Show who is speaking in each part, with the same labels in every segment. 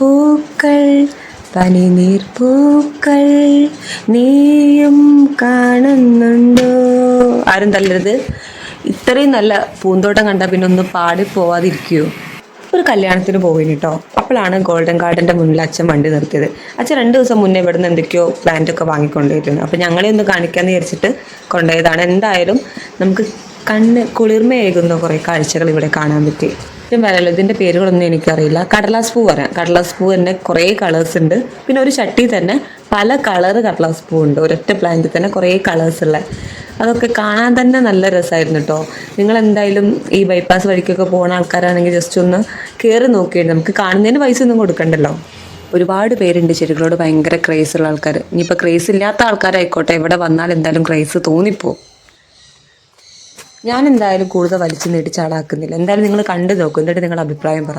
Speaker 1: പൂക്കൾ പനിനീർ പൂക്കൾ നീയും കാണുന്നുണ്ടോ? ആരും തല്ലരുത്. ഇത്രയും നല്ല പൂന്തോട്ടം കണ്ടാൽ പിന്നെ ഒന്ന് പാടി പോവാതിരിക്കുവോ ഒരു കല്യാണത്തിന് പോയിന് കേട്ടോ അപ്പോഴാണ് ഗോൾഡൻ ഗാർഡന്റെ മുന്നിൽ അച്ഛൻ വണ്ടി നിർത്തിയത്. അച്ഛൻ രണ്ട് ദിവസം മുന്നേ ഇവിടുന്ന് എന്തൊക്കെയോ പ്ലാന്റ് ഒക്കെ വാങ്ങിക്കൊണ്ടുപോയിരുന്നു അപ്പോൾ ഞങ്ങളെ ഒന്ന് കാണിക്കാമെന്ന് വിചാരിച്ചിട്ട് കൊണ്ടുപോയതാണ്. എന്തായാലും നമുക്ക് കണ്ണ് കുളിർമയേകുന്ന കുറേ കാഴ്ചകൾ ഇവിടെ കാണാൻ പറ്റി. ഏറ്റവും വരല്ലോ ഇതിന്റെ പേരുകളൊന്നും എനിക്കറിയില്ല. കടലാസ് പൂ പറയാം. കടലാസ് പൂ തന്നെ കുറേ കളേഴ്സ് ഉണ്ട്. പിന്നെ ഒരു ചട്ടി തന്നെ പല കളറ് കടലാസ് പൂ ഉണ്ട്. ഒരൊറ്റ പ്ലാന്റിൽ തന്നെ കുറേ കളേഴ്സ് ഉള്ള. അതൊക്കെ കാണാൻ തന്നെ നല്ല രസമായിരുന്നു കേട്ടോ നിങ്ങൾ എന്തായാലും ഈ ബൈപ്പാസ് വഴിക്കൊക്കെ പോകുന്ന ആൾക്കാരാണെങ്കിൽ ജസ്റ്റ് ഒന്ന് കയറി നോക്കിയിട്ട് നമുക്ക് കാണുന്നതിന് പൈസ ഒന്നും കൊടുക്കണ്ടല്ലോ. ഒരുപാട് പേരുണ്ട് ചെടികളോട് ഭയങ്കര ക്രേസ് ഉള്ള ആൾക്കാർ ഇനിയിപ്പോൾ ക്രേസ് ഇല്ലാത്ത ആൾക്കാരായിക്കോട്ടെ. ഇവിടെ വന്നാൽ എന്തായാലും ക്രേസ് തോന്നിപ്പോവും. ഞാൻ എന്തായാലും കൂടുതൽ വലിച്ചു നീട്ടി ചാടാക്കുന്നില്ല. എന്തായാലും നിങ്ങൾ കണ്ടു നോക്കും. എന്നിട്ട് നിങ്ങളുടെ അഭിപ്രായം പറ.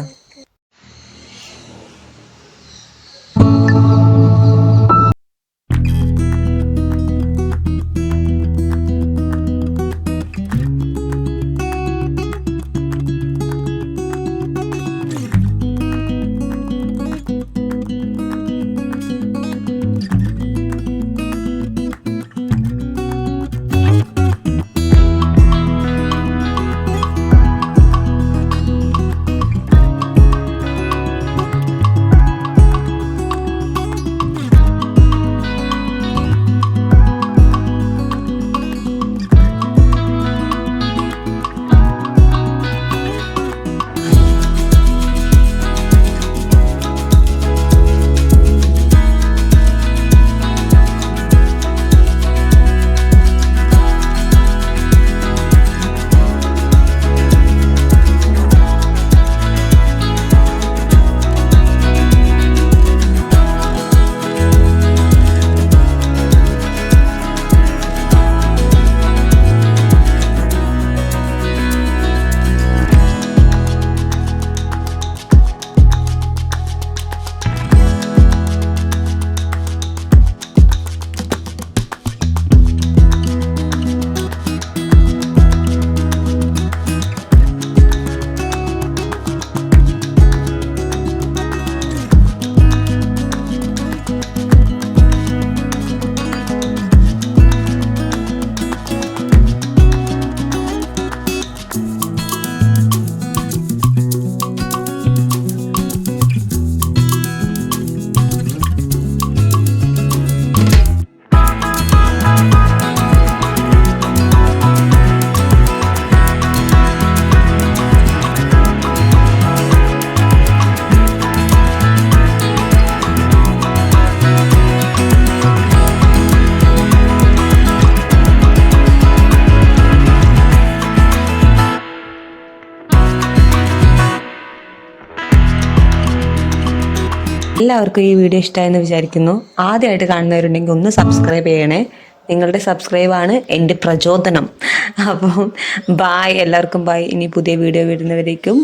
Speaker 1: എല്ലാവർക്കും ഈ വീഡിയോ ഇഷ്ടമായെന്ന് വിചാരിക്കുന്നു. ആദ്യമായിട്ട് കാണുന്നവരുണ്ടെങ്കിൽ ഒന്ന് സബ്സ്ക്രൈബ് ചെയ്യണേ. നിങ്ങളുടെ സബ്സ്ക്രൈബാണ് എന്റെ പ്രചോദനം. അപ്പം ബായ് എല്ലാവർക്കും ബായ് ഇനി പുതിയ വീഡിയോ വരുന്നവരേക്കും